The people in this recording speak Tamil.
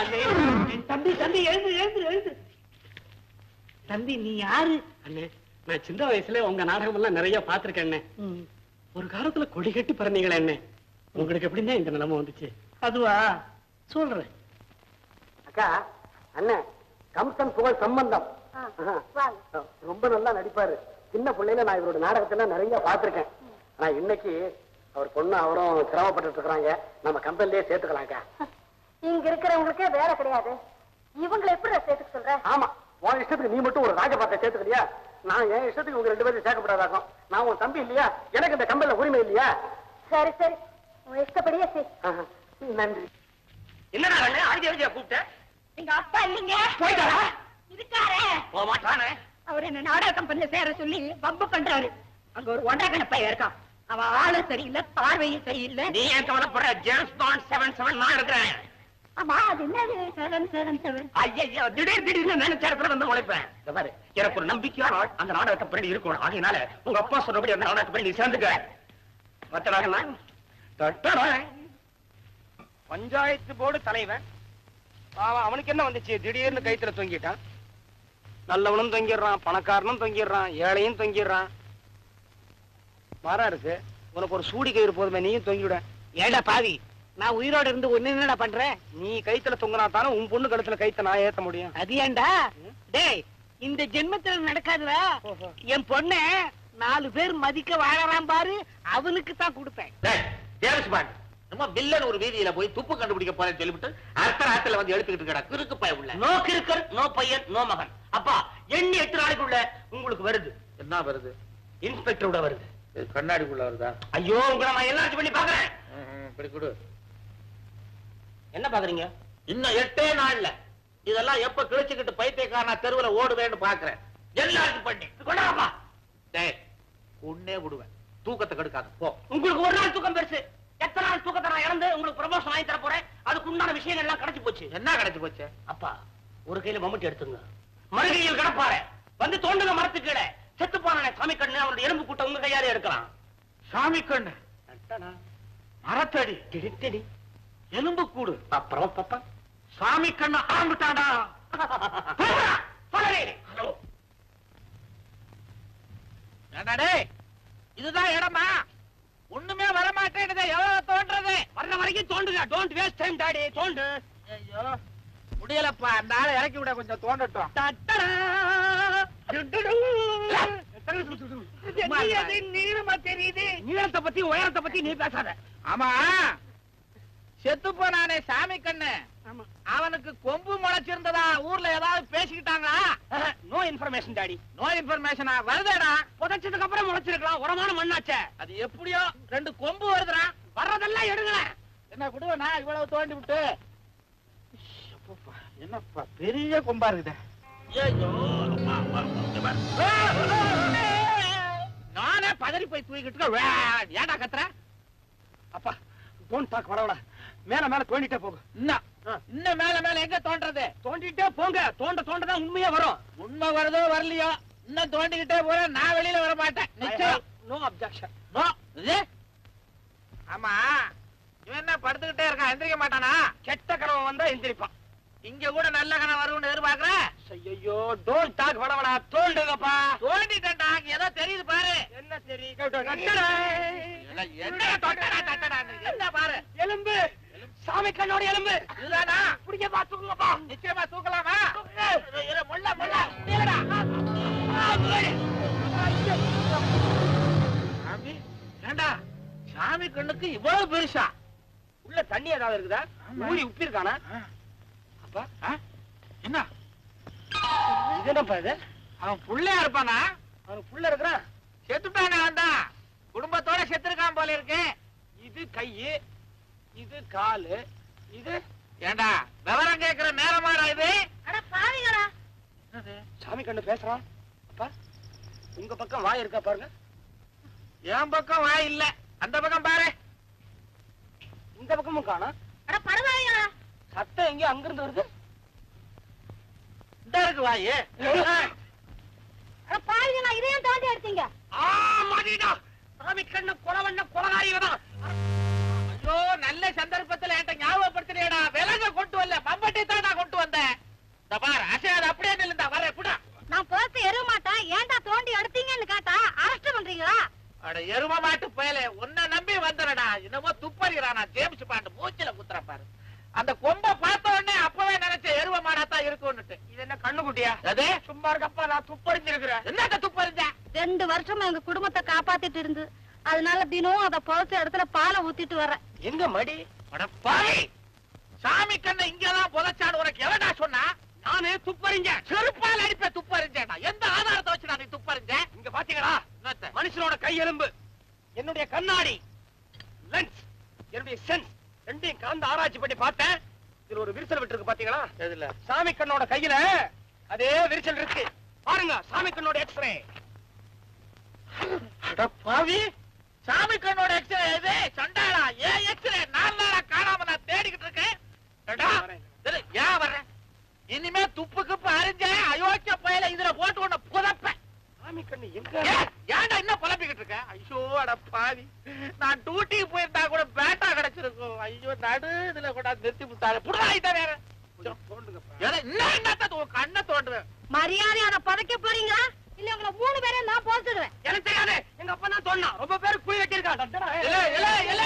அண்ணே. தம்பி தம்பி எழுந்து எழுந்து எழுந்து. தம்பி நீ யாரு? அண்ணே நான் சின்ன வயசுல உங்க நாடகம் எல்லாம் நிறைய பாத்திருக்கேன் அண்ணே. ஒரு காலத்துல கொடி கட்டி பிறந்தீங்களே அண்ணே. உங்களுக்கு எப்படின்னா இந்த நிலைமை வந்துச்சு? அதுவா? சொல்றேன். அக்கா அண்ணே கம்சன் புகழ் சம்பந்தம். ரொம்ப நல்லா நடிப்பாரு. சின்ன பிள்ளையில நான் இவரோட நாடகத்தெல்லாம் நிறைய பாத்திருக்கேன் ஆனா இன்னைக்கு அவர் பொண்ணு அவரும் சிரமப்பட்டு இருக்கிறாங்க. நம்ம கம்பெனிலேயே சேர்த்துக்கலாம்க்கா. இங்க இருக்கிறவங்களுக்கே வேலை கிடையாது. இவங்களை எப்படி சேர்த்துக்க சொல்ற ஆமா உன் இஷ்டத்துக்கு நீ மட்டும் ஒரு ராஜபாத்தை சேர்த்துக்கலையா? நான் என் இஷ்டத்துக்கு உங்க ரெண்டு பேரும் சேர்க்கப்படாதாக்கும். நான் உன் தம்பி இல்லையா? எனக்கு இந்த கம்பெனில உரிமை இல்லையா? சரி சரி. உன் இஷ்டப்படியே ஆஹா, நன்றி. என்னடா அண்ணே ஆதி ஆதியா கூப்பிட்ட? எங்க அப்பா இல்லைங்க. போயிட்டாரா? இருக்காரே. போக மாட்டானே? அவர் என்ன நாடக கம்பெனில சேர சொல்லி பம்பு பண்றாரு. அங்க ஒரு ஒண்டா பையன் இருக்கான். அவன் ஆளு சரியில்லை பார்வையும் சரியில்லை. நீ ஏன் கவலைப்படுற? ஜேம்ஸ் பாண்ட் செவன் செவன் நான் இருக்கிறேன். திடீர் திடீர்னு நினைச்ச இடத்துல வந்து உழைப்பேன் இந்த பாரு எனக்கு ஒரு நம்பிக்கையான அந்த நாடகத்தை இருக்கணும். ஆகையினால உங்க அப்பா சொன்னபடி அந்த நாடகத்தை சேர்ந்துக்க. பஞ்சாயத்து போர்டு தலைவன். அவன் அவனுக்கு என்ன வந்துச்சு? திடீர்னு கைத்துல தொங்கிட்டான். நல்லவனும் தொங்கிடுறான் பணக்காரனும் தொங்கிடுறான் ஏழையும் தொங்கிடுறான். மாறா இருக்கு உனக்கு ஒரு சூடி கயிறு போதுமே நீயும் தொங்கிவிட. ஏடா பாவி? நான் உயிரோட இருந்து ஒண்ணு என்னடா பண்றேன் நீ கைத்துல தொங்கினா தானே உன் பொண்ணு கழுத்துல கைத்த நான் ஏத்த முடியும். அது ஏன்டா? டேய் இந்த ஜென்மத்துல நடக்காதுடா என் பொண்ண நாலு பேர் மதிக்க வாழறான் பாரு அவனுக்கு தான் கொடுப்பேன். ஜேம்ஸ் பாண்ட் நம்ம வில்லன் ஒரு வீதியில போய் துப்பு கண்டுபிடிக்க போறேன்னு சொல்லிவிட்டு அர்த்த ராத்திரில வந்து எடுத்துக்கிட்டு இருக்கடா கிறுக்கு பய உள்ள. நோ கிறுக்கர் நோ பையன் நோ மகன். அப்பா எண்ணி எட்டு நாளைக்குள்ள உங்களுக்கு வருது. என்ன வருது? இன்ஸ்பெக்டரோட வருது. கண்ணாடிக்குள்ள வருதா? ஐயோ உங்களை நான் எல்லாத்தையும் பண்ணி பாக்குறேன் இப்படி கொடு. என்ன பாக்குறீங்க? இன்னும் எட்டே நாள்ல. இதெல்லாம் எப்ப கிழிச்சுக்கிட்டு பைத்தியக்காரனா தெருவுல ஓடுவேன்னு பாக்குறேன். எல்லாருக்கும் பண்ணி. கொண்டாப்பா டேய் உன்னே விடுவேன். தூக்கத்தை கெடுக்காத. போ. உங்களுக்கு ஒரு நாள் தூக்கம் பெருசு. எத்தனை நாள் தூக்கத்தை நான் இறந்து உங்களுக்கு ப்ரமோஷன் வாங்கி தர போறேன்? அதுக்கு உண்டான விஷயங்கள் எல்லாம் கிடைச்சு போச்சு. என்ன கிடைச்சு போச்சு? அப்பா ஒரு கையில மம்முட்டி எடுத்துங்க. மறுகையில் கிடப்பாரு. வந்து தோண்டுங்க மரத்து கீழே செத்து போனானே சாமி கண்ணு. அவனுடைய எலும்பு கூட்டம் உங்க கையாலே எடுக்கலாம். சாமி கண்ணு. மரத்தடி. எலும்பு கூடு. அப்புறம் பாப்பா. சாமி கண்ணு ஆரம்பிட்டாடா இதுதான் இடமா? ஒண்ணுமே வரமாட்டேங்குது எவ்வளவு தோன்றது? வர்ற வரைக்கும் தோண்டுங்க டோன்ட் வேஸ்ட் டைம் டாடி தோண்டு. ஐயோ முடியலப்பா. அந்த ஆளை இறக்கி விட கொஞ்சம் தோண்டட்டும். நீளமா தெரியுது. நீளத்தை பத்தி உயரத்தை பத்தி நீ பேசாத. ஆமா. செத்து போனானே சாமி கண்ணு. அவனுக்கு கொம்பு முளைச்சிருந்ததா ஊர்ல ஏதாவது பேசிக்கிட்டாங்களா? நோ இன்ஃபர்மேஷன் டாடி நோ இன்ஃபர்மேஷனா வருதேடா. புதைச்சதுக்கு அப்புறம் முளைச்சிருக்கலாம். உரமான மண்ணாச்சே. அது எப்படியோ ரெண்டு கொம்பு வருதுடா. வர்றதெல்லாம் எடுங்க என்ன விடுவனா இவ்வளவு தோண்டி விட்டு. என்னப்பா பெரிய கொம்பா இருக்குதே. நானே பதறி போய் தூக்கிட்டு ஏன்டா கத்துற? அப்பா டோன்ட் டாக் வரவடா மேல மேல தோண்டிட்டே போகும் இன்னும் மேல மேல எங்க தோன்றது? தோண்டிட்டே போங்க. தோண்ட தோண்ட தான் உண்மையா வரும். உண்மை வருதோ வரலையோ இன்னும் தோண்டிக்கிட்டே போறேன் நான் வெளியில வர மாட்டேன் நிச்சயம். No objection no. இது? ஆமா. இவன் என்ன படுத்துக்கிட்டே இருக்கான் எந்திரிக்க மாட்டானா? கெட்ட கனவு வந்தா எந்திரிப்பான். இங்க கூட நல்ல கணம் வரும்னு எதிர்பார்க்கறேன் ஐயோ டோன்ட் டாக் வரவடா தோண்டுங்கப்பா. தோண்டிட்டேன்டா அங்க ஏதோ தெரியுது பாரு. என்ன சரி என்ன பாரு? எலும்பு. சாமி கண்ணோட எலும்பு இதுதானா? பிடிக்கப்பா தூக்குங்கப்பா. நிச்சயமா தூக்கலாமா? முள்ள முள்ள. சாமி ஏண்டா? சாமி கண்ணுக்கு இவ்வளவு பெருசா? உள்ள தண்ணி ஏதாவது இருக்குதா. ஊறி உப்பி இருக்கானா அப்பா? என்ன? இது என்னப்பா இது? அவன் புள்ளையா இருப்பானா? அவனுக்கு புள்ள இருக்கிறான். செத்துட்டானே வந்தான் குடும்பத்தோட செத்துருக்கான் போல இருக்கு. இது கையு. இது காலு இது ஏண்டா விவரம் கேக்குற நேரமாடா இது? அட பாவிகளா. சாமி கண்ணு பேசுறான் அப்பா உங்க பக்கம் வாய் இருக்கா பாருங்க. என் பக்கம் வாய் இல்ல. அந்த பக்கம் பாரு. இந்த பக்கமும் காணோம் அட பரவாயில்லையா சத்தம் எங்கேயோ அங்கிருந்து வருது. இந்த இருக்கு வாய். பாவிகளா இதையும் தாண்டி எடுத்தீங்க ஆ சாமி கண்ணு கொலவண்ண கொலகாரிதான் ஐயோ சந்தர்ப்பத்துல என்கிட்ட ஞாபகப்படுத்தினேடா விலங்க கொண்டு வரல. பம்பட்டை நான் கொண்டு வந்தேன். இந்த பார் அசையாத அப்படியே நில்லுந்தா வர கூட நான் போத்து எருவ ஏன்டா தோண்டி எடுத்தீங்கன்னு கேட்டா அரெஸ்ட் பண்றீங்களா? அட எரும மாட்டு பயலே உன்னை நம்பி வந்தனடா. என்னமோ துப்பறிகிறானா ஜேம்ஸ் பாண்டு மூச்சில குத்துற பாரு. அந்த கொம்ப பார்த்த உடனே அப்பவே நினைச்ச எருவ மாடாத்தான் இருக்கும்னுட்டு. இது என்ன கண்ணு குட்டியா சும்மா இருக்கப்பா நான் துப்பறிஞ்சிருக்கிறேன். என்னத்த துப்பறிஞ்ச ரெண்டு வருஷமா எங்க குடும்பத்தை காப்பாத்திட்டு இருந்து. அதனால தினமும் அதை புதைச்ச இடத்துல பாலை ஊத்திட்டு வர்றேன். எங்க மடி? பாவி! சாமி கண்ண இங்கதான் புதைச்சாடு உனக்கு எவடா சொன்னா? நானே துப்பறிஞ்சேன். செருப்பால் அடிப்ப துப்பறிஞ்சேடா எந்த ஆதாரத்தை வச்சு நான் துப்பறிஞ்ச இங்க பாத்தீங்களா? மனுஷனோட கையெலும்பு என்னுடைய கண்ணாடி லென்ஸ் என்னுடைய சென்ஸ் ரெண்டையும் கலந்து ஆராய்ச்சி பண்ணி பார்த்தேன். இதுல ஒரு விரிசல் விட்டுருக்கு பாத்தீங்களா? எதுல? சாமி கண்ணோட கையில அதே விரிசல் இருக்கு. பாருங்க சாமி கண்ணோட எக்ஸ்ரே பாவி! சாமி கண்ணோட எக்ஸ்ரே இது சண்டாளா ஏன் எக்ஸ்ரே நாலு நாளா காணாம நான் தேடிக்கிட்டு இருக்கேன் ஏடா, இரு, ஏன் வர்ற? இனிமே துப்பு குப்பு அறிஞ்ச அயோக்கிய பயல இதுல போட்டு உன்னை புதப்பேன். சாமி கண்ணு எங்க? ஏன், ஏன்டா இன்னும் புலம்பிக்கிட்டு இருக்க? ஐயோ அட பாவி. நான் டியூட்டிக்கு போயிருந்தா கூட பேட்டா கிடைச்சிருக்கும். ஐயோ நடு இதுல கூட நிறுத்தி விட்டாங்க புடுவாயிட்ட வேற. கொஞ்சம் தோண்டுங்கப்பா. ஏடா, இன்னும் என்னத்த உன் கண்ணை தோண்டுவேன்? மரியாதை அதை புதைக்க போறீங்களா? இல்ல உங்களை மூணு பேரையும் நான் போத்துடுவேன் எனக்கு தெரியாது. எங்க அப்பா தான் சொன்னா ரொம்ப பேர் குழி இல்ல,